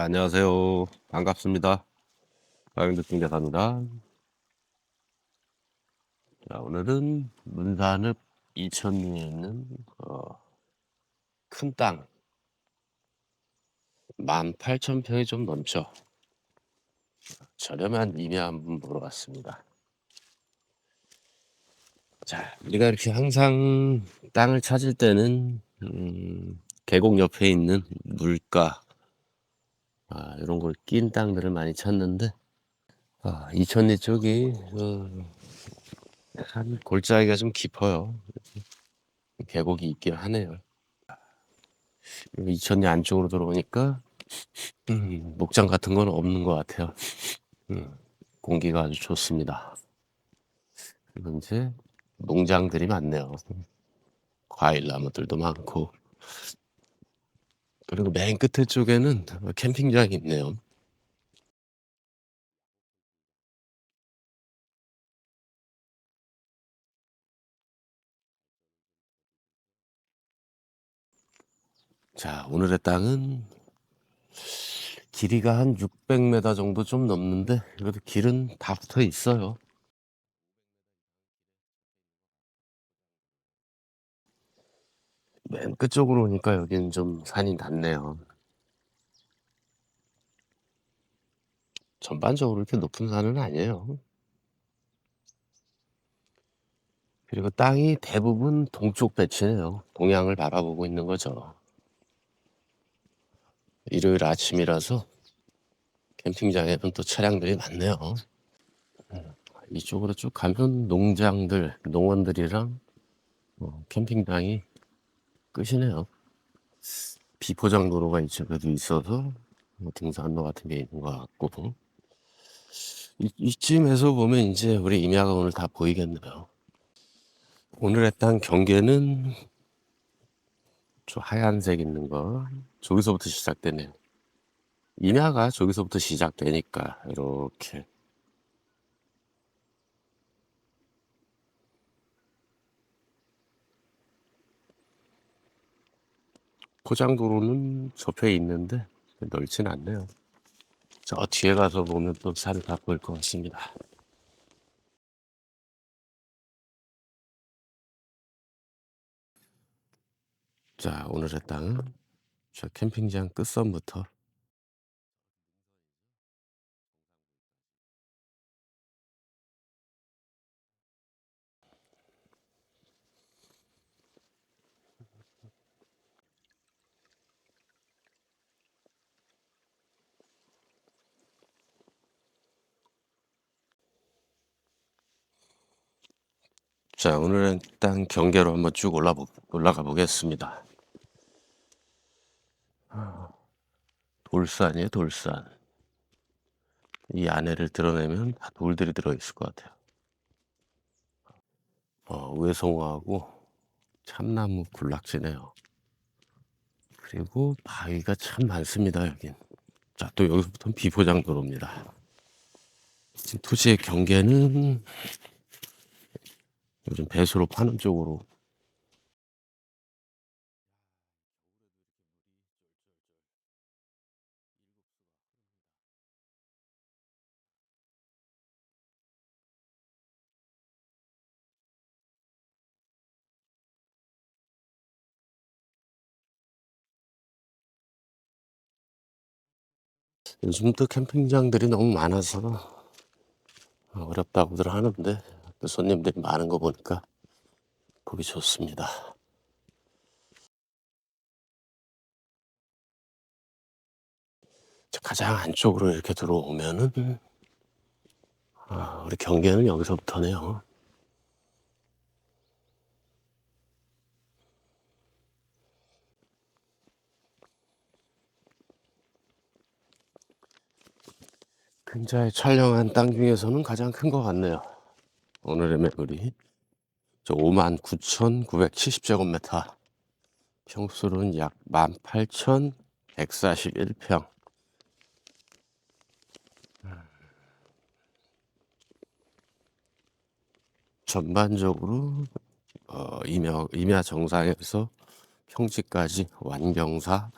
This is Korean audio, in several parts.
안녕하세요. 반갑습니다. 박영득 중개사입니다. 자, 오늘은 문산읍 이천리에 있는 어, 큰 땅, 18,000평이 좀 넘죠. 저렴한 임야 한번 보러 왔습니다. 자, 우리가 이렇게 항상 땅을 찾을 때는 음, 계곡 옆에 있는 물가 아, 이런 걸 낀 땅들을 많이 찾는데 아, 이천리 쪽이 어, 한 골짜기가 좀 깊어요. 계곡이 있긴 하네요. 이천리 안쪽으로 들어오니까 음, 목장 같은 건 없는 것 같아요. 음, 공기가 아주 좋습니다. 그리고 이제 농장들이 많네요. 과일 나무들도 많고 그리고 맨 끝에 쪽에는 캠핑장이 있네요. 자, 오늘의 땅은 길이가 한 600m 정도 좀 넘는데 그래도 길은 다 붙어 있어요. 맨 끝쪽으로 오니까 여기는 좀 산이 낮네요. 전반적으로 이렇게 높은 산은 아니에요. 그리고 땅이 대부분 동쪽 배치네요. 동양을 바라보고 있는 거죠. 일요일 아침이라서 캠핑장에는 또 차량들이 많네요. 음, 이쪽으로 쭉 가면 농장들, 농원들이랑 어, 캠핑장이 끝이네요. 비포장 도로가 이쪽에도 있어서 뭐 등산로 같은 게 있는 것 같고 이, 이쯤에서 보면 이제 우리 임야가 오늘 다 보이겠네요. 오늘의 땅 경계는 저 하얀색 있는 거 저기서부터 시작되네요. 임야가 저기서부터 시작되니까 이렇게 포장도로는 접해 있는데 넓진 않네요. 저 뒤에 가서 보면 또 산을 다 보일 것 같습니다. 자, 오늘의 땅은 저 캠핑장 끝선부터 자, 오늘은 땅 경계로 한번 쭉 올라보, 올라가 보겠습니다. 돌산이에요, 돌산. 이 안에를 드러내면 다 돌들이 들어있을 것 같아요. 어, 외송화하고 참나무 군락지네요. 그리고 바위가 참 많습니다, 여긴. 자, 또 여기서부터는 비포장 도로입니다. 지금 토지의 경계는 요즘 배수로 파는 쪽으로. 요즘 또 캠핑장들이 너무 많아서 어렵다고들 하는데. 또 손님들이 많은 거 보니까 보기 좋습니다. 자, 가장 안쪽으로 이렇게 들어오면은 아, 우리 경계는 여기서부터네요. 근자에 촬영한 땅 중에서는 가장 큰 것 같네요. 오늘의 매물이 저 59,970제곱미터 평수로는 약 18,141평 전반적으로 어, 임야, 임야 정상에서 평지까지 완경사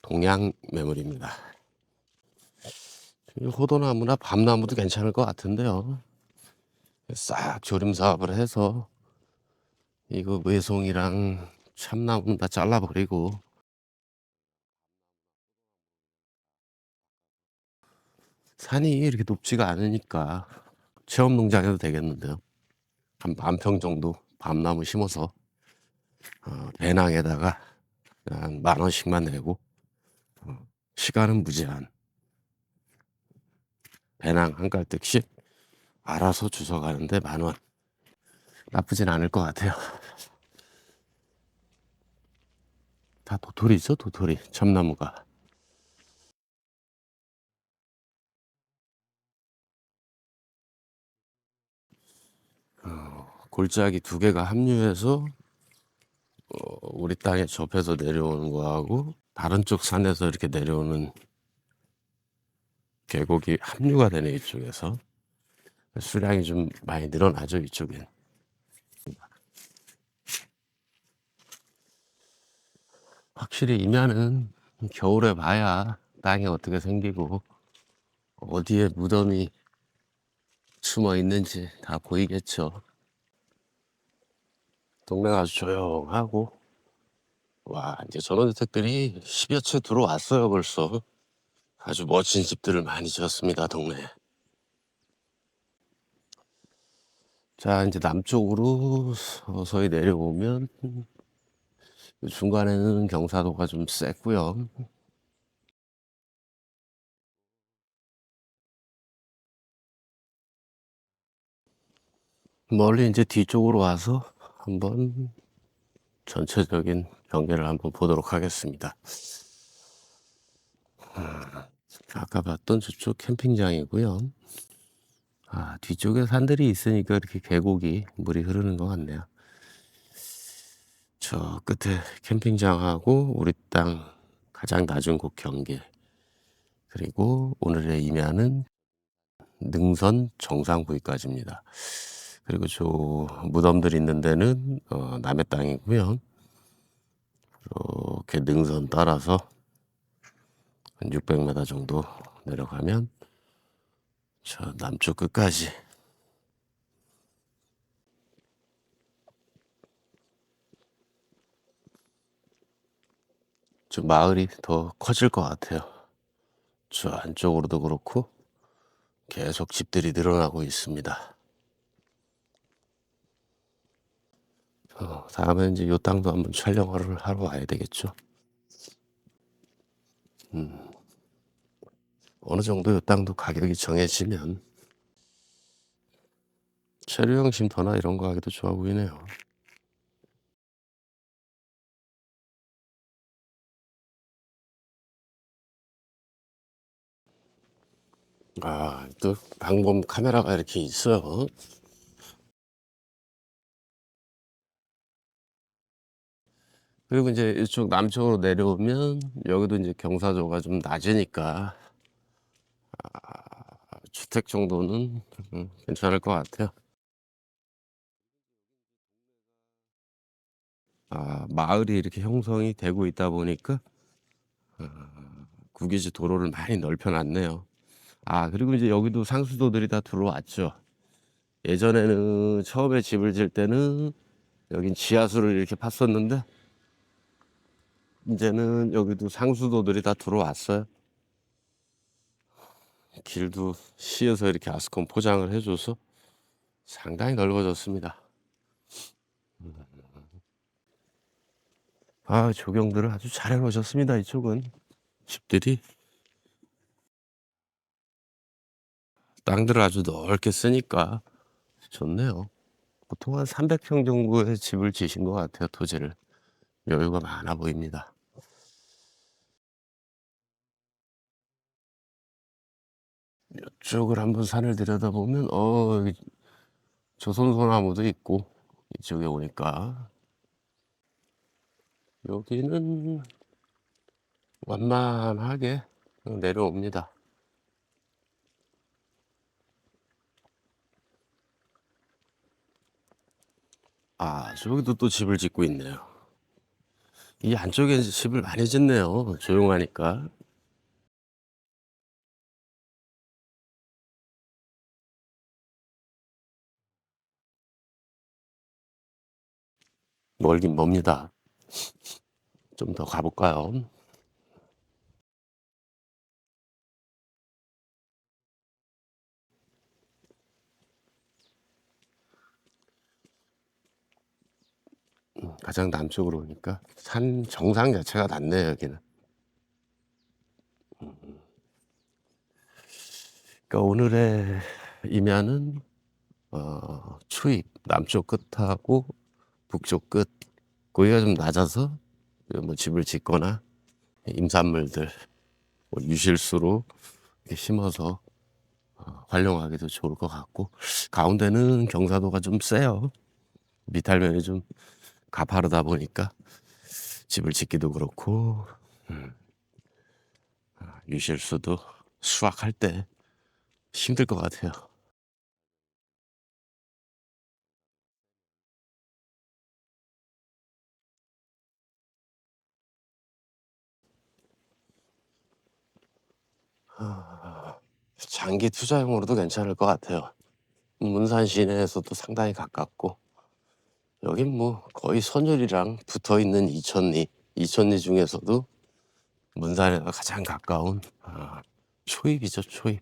동양 매물입니다. 이 호도나무나 밤나무도 괜찮을 것 같은데요. 싹 조림 사업을 해서 이거 외송이랑 참나무 다 잘라버리고 산이 이렇게 높지가 않으니까 체험 농장해도 되겠는데요. 한 만 평 정도 밤나무 심어서 어, 배낭에다가 한 만 원씩만 내고 어, 시간은 무제한 배낭 한 갈뜩씩 알아서 주워 가는데 만 원. 나쁘진 않을 것 같아요. 다 도토리죠, 도토리. 참나무가. 어, 골짜기 두 개가 합류해서 어, 우리 땅에 접해서 내려오는 거하고 다른 쪽 산에서 이렇게 내려오는 계곡이 합류가 되네 이쪽에서 수량이 좀 많이 늘어나죠 이쪽엔 확실히 이면은 겨울에 봐야 땅이 어떻게 생기고 어디에 무덤이 숨어 있는지 다 보이겠죠. 동네가 아주 조용하고 와 이제 전원주택들이 10여 채 들어왔어요 벌써. 아주 멋진 집들을 많이 지었습니다 동네에 자 이제 남쪽으로 서서히 내려오면 중간에는 경사도가 좀 셌고요 멀리 이제 뒤쪽으로 와서 한번 전체적인 경계를 한번 보도록 하겠습니다. 아, 아까 봤던 저쪽 캠핑장이고요. 아, 뒤쪽에 산들이 있으니까 이렇게 계곡이 물이 흐르는 것 같네요. 저 끝에 캠핑장하고 우리 땅 가장 낮은 곳 경계 그리고 오늘의 임야는 능선 정상 부위까지입니다. 그리고 저 무덤들 있는 데는 어, 남의 땅이고요. 이렇게 능선 따라서 한 600m 정도 내려가면 저 남쪽 끝까지 좀 마을이 더 커질 것 같아요. 저 안쪽으로도 그렇고 계속 집들이 늘어나고 있습니다. 어, 다음에 이제 요 땅도 한번 촬영을 하러 와야 되겠죠. 음, 어느 정도 요 땅도 가격이 정해지면 체류형 쉼터나 이런 거 하기도 좋아 보이네요. 아, 또 방범 카메라가 이렇게 있어요. 그리고 이제 이쪽 남쪽으로 내려오면 여기도 이제 경사도가 좀 낮으니까 아, 주택 정도는 음, 괜찮을 것 같아요. 아, 마을이 이렇게 형성이 되고 있다 보니까 아, 국유지 도로를 많이 넓혀 놨네요. 아, 그리고 이제 여기도 상수도들이 다 들어왔죠. 예전에는 처음에 집을 질 때는 여긴 지하수를 이렇게 팠었는데 이제는 여기도 상수도들이 다 들어왔어요. 길도 시에서 이렇게 아스콘 포장을 해줘서 상당히 넓어졌습니다. 아, 조경들을 아주 잘 해놓으셨습니다. 이쪽은 집들이 땅들을 아주 넓게 쓰니까 좋네요. 보통 한 300평 정도의 집을 지신 것 같아요. 토지를 여유가 많아 보입니다. 이쪽을 한번 산을 들여다보면 어 조선소나무도 있고 이쪽에 오니까 여기는 완만하게 내려옵니다. 아, 저기도 또 집을 짓고 있네요. 이 안쪽에 집을 많이 짓네요. 조용하니까. 멀긴 멉니다. 좀 더 가볼까요? 음, 가장 남쪽으로 오니까 산 정상 자체가 낮네요 여기는. 음. 그러니까 오늘의 임야는 어, 추입 남쪽 끝하고 북쪽 끝 거기가 좀 낮아서 뭐 집을 짓거나 임산물들 뭐 유실수로 이렇게 심어서 어, 활용하기도 좋을 것 같고 가운데는 경사도가 좀 세요. 미탈면이 좀 가파르다 보니까 집을 짓기도 그렇고 음, 아, 유실수도 수확할 때 힘들 것 같아요. 장기 투자용으로도 괜찮을 것 같아요. 문산 시내에서도 상당히 가깝고 여긴 뭐 거의 선율이랑 붙어 있는 이천리, 이천리 중에서도 문산에가 가장 가까운 아, 초입이죠, 초입.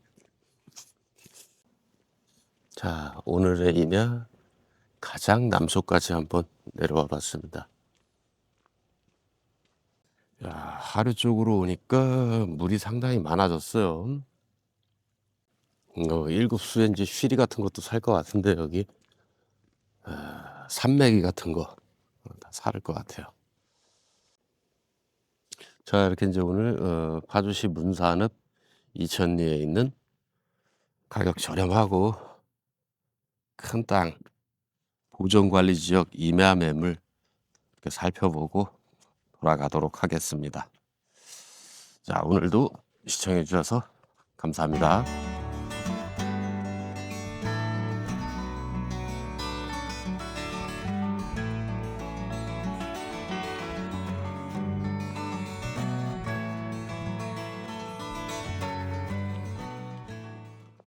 자, 오늘의 임야 가장 남쪽까지 한번 내려와 봤습니다. 야, 하류 쪽으로 오니까 물이 상당히 많아졌어요. 어, 일곱 수엔지 쉬리 같은 것도 살 것 같은데 여기 아, 산매기 같은 거 다 살 것 같아요. 자, 이렇게 이제 오늘 어, 파주시 문산읍 이천리에 있는 가격 저렴하고 큰 땅 보존관리 지역 임야 매물 이렇게 살펴보고 돌아가도록 하겠습니다. 자, 오늘도 시청해 주셔서 감사합니다.